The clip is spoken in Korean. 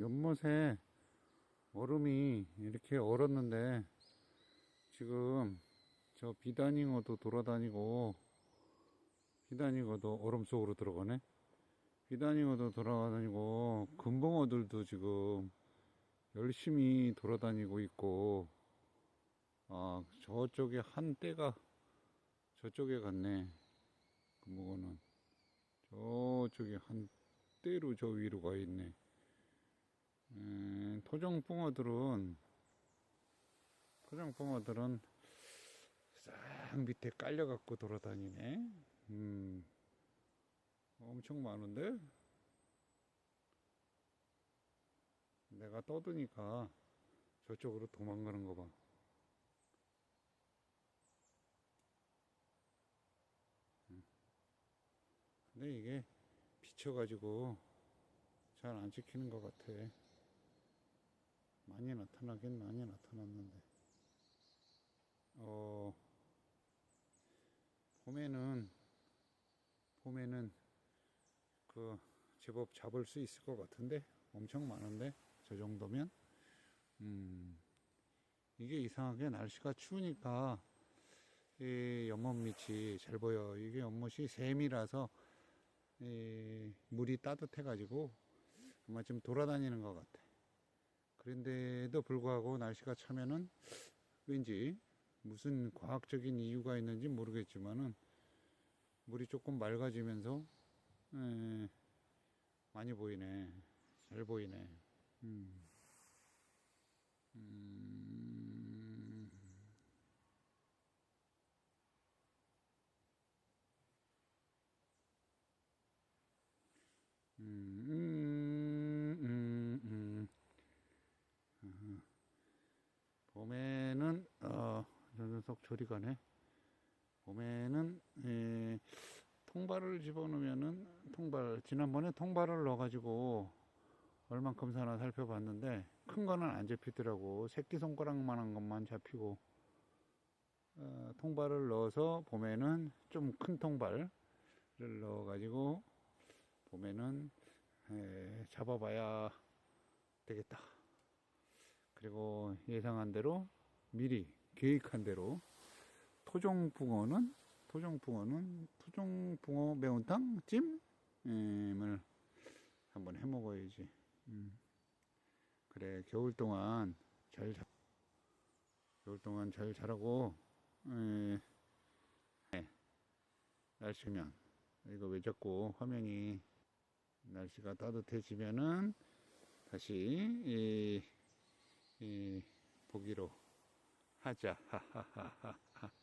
연못에 얼음이 이렇게 얼었는데 지금 저 비단잉어도 돌아다니고 비단잉어도 얼음 속으로 들어가네? 비단잉어도 돌아다니고 금붕어들도 지금 열심히 돌아다니고 있고 아 저쪽에 한 떼가 저쪽에 갔네 금붕어는. 저쪽에 한 떼로 저 위로 가 있네 음, 토종 붕어들은 토종 붕어들은 싹 밑에 깔려 갖고 돌아다니네. 음, 엄청 많은데? 내가 떠드니까 저쪽으로 도망가는 거 봐. 음. 근데 이게 비쳐가지고 잘 안 찍히는 것 같아. 많이 나타나긴 많이 나타났는데. 어, 봄에는, 봄에는 그 제법 잡을 수 있을 것 같은데? 엄청 많은데? 저 정도면? 음, 이게 이상하게 날씨가 추우니까 이 연못 밑이 잘 보여. 이게 연못이 샘이라서 이 물이 따뜻해 가지고 아마 좀 돌아다니는 것 같아. 그런데도 불구하고 날씨가 차면은 왠지 무슨 과학적인 이유가 있는지 모르겠지만은 물이 조금 맑아지면서 에, 많이 보이네. 잘 보이네. 음. 음. 음, 음, 음, 음. 봄에는 어, 가네. 봄에는 에, 통발을 집어넣으면은 통발 지난번에 통발을 넣어가지고 얼만큼 사나 살펴봤는데 큰 거는 안 잡히더라고. 새끼 손가락만한 것만 잡히고 어, 통발을 넣어서 봄에는 좀 큰 통발을 넣어가지고 봄에는 에, 잡아봐야 되겠다. 그리고 예상한 대로 미리 계획한 대로 토종붕어는 토종붕어는 토종붕어 매운탕 찜을 한번 해 먹어야지. 음. 그래 겨울 동안 잘 자, 겨울 동안 잘 자라고 에, 네. 날씨면 이거 왜 자꾸 화면이 날씨가 따뜻해지면은 다시 이, 이 보기로 하자. 하하하하.